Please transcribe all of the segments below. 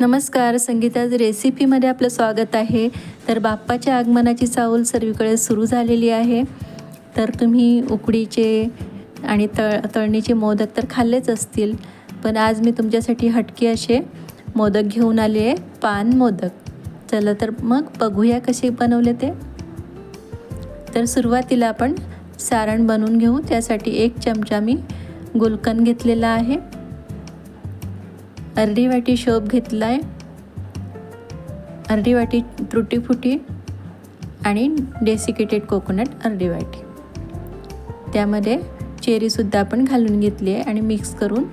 नमस्कार संगीता रेसिपीमध्ये आपलं स्वागत आहे. तर बाप्पाच्या आगमनाची चाऊल सर्वीकडे सुरू झालेली आहे. तर तुम्ही उकडीचे आणि तळ तळणीचे मोदक तर खाल्लेच असतील पण आज मी तुमच्यासाठी हटके असे मोदक घेऊन आले आहे पान मोदक. चला तर मग बघूया कसे बनवले ते. तर सुरुवातीला आपण सारण बनवून घेऊ त्यासाठी एक चमचा मी गुलकंद घेतलेला आहे. अर्धी वाटी शोप घेतला आहे अर्धी वाटी तुटी आणि डेसिकेटेड कोकोनट अर्धी वाटी त्यामध्ये चेरीसुद्धा आपण घालून घेतली आहे आणि मिक्स करून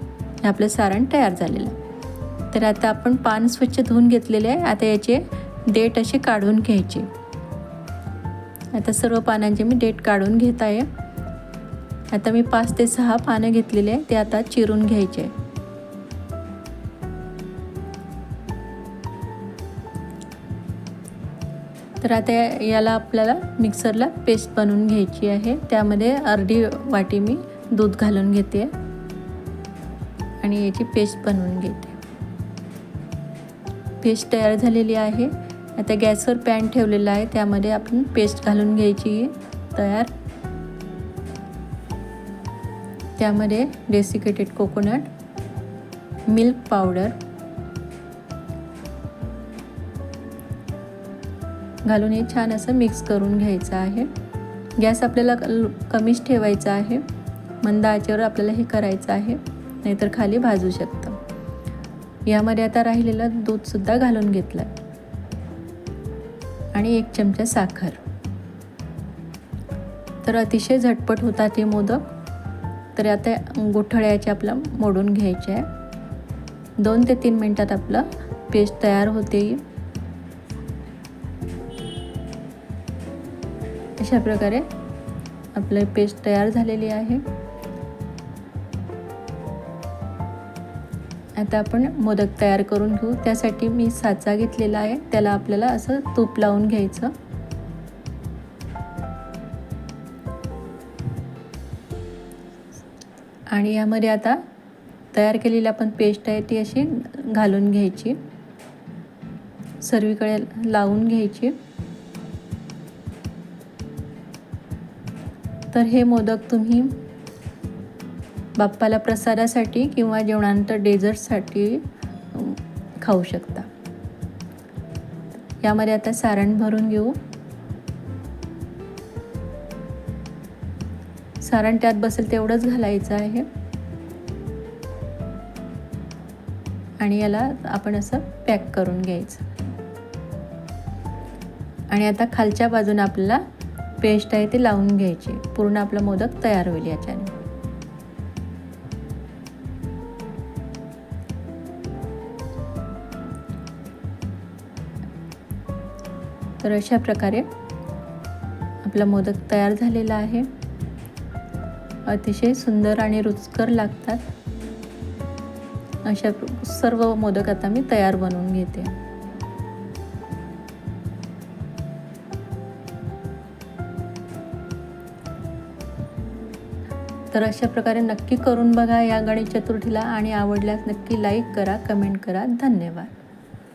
आपलं सारण तयार झालेलं आहे. तर आता आपण पान स्वच्छ धुवून घेतलेले आहे. आता याचे डेट असे काढून घ्यायचे. आता सर्व पानांचे मी डेट काढून घेत आहे. आता मी पाच ते सहा पानं घेतलेले आहे. ते आता चिरून घ्यायचे आहे. तर आता याला आपल्याला मिक्सरला पेस्ट बनवून घ्यायची आहे. त्यामध्ये अर्धी वाटी मी दूध घालून घेते. आणि याची पेस्ट बनवून घेते. पेस्ट तयार झालेली आहे. आता गॅसवर पॅन ठेवलेला आहे. त्यामध्ये आपण पेस्ट घालून घ्यायची तयार. त्यामध्ये डेसिकेटेड कोकोनट मिल्क पावडर घालून हे छान असं मिक्स करून घ्यायचं आहे. गॅस आपल्याला कमीच ठेवायचा आहे. मंद आचेवर आपल्याला हे करायचं आहे. नाहीतर खाली भाजू शकतं. यामध्ये आता राहिलेलं दूधसुद्धा घालून घेतलं आणि एक चमचा साखर. तर अतिशय झटपट होतात ते मोदक. तर आता गोठळ्याचे आपलं मोडून घ्यायचे आहे. दोन ते तीन मिनटात आपलं पेस्ट तयार होते. अशा प्रकारे आपलं पेस्ट तयार झालेली आहे. आता आपण मोदक तयार करून घेऊ. त्यासाठी मी साचा घेतलेला आहे. त्याला आपल्याला असं तूप लावून घ्यायचं. आणि यामध्ये आता तयार केलेली आपण पेस्ट आहे ती अशी घालून घ्यायची. सर्वीकडे लावून घ्यायची. तर हे मोदक तुम्ही बाप्पाला प्रसादासाठी किंवा जेवणानंतर डेझर्टसाठी खाऊ शकता. यामध्ये आता सारण भरून घेऊ. सारण त्यात बसेल तेवढंच घालायचं आहे. आणि याला आपण असं पॅक करून घ्यायचं. आणि आता खालच्या बाजूने आपल्याला पेस्ट आहे ते लावून घ्यायची. पूर्ण आपला मोदक तयार होईल याच्याने. तर अशा प्रकारे आपला मोदक तयार झालेला आहे. अतिशय सुंदर आणि रुचकर लागतात. अशा सर्व मोदक आता मी तयार बनवून घेते. तर अशा प्रकारे नक्की करून बघा या गणेश चतुर्थीला आणि आवडल्यास नक्की लाईक करा कमेंट करा. धन्यवाद.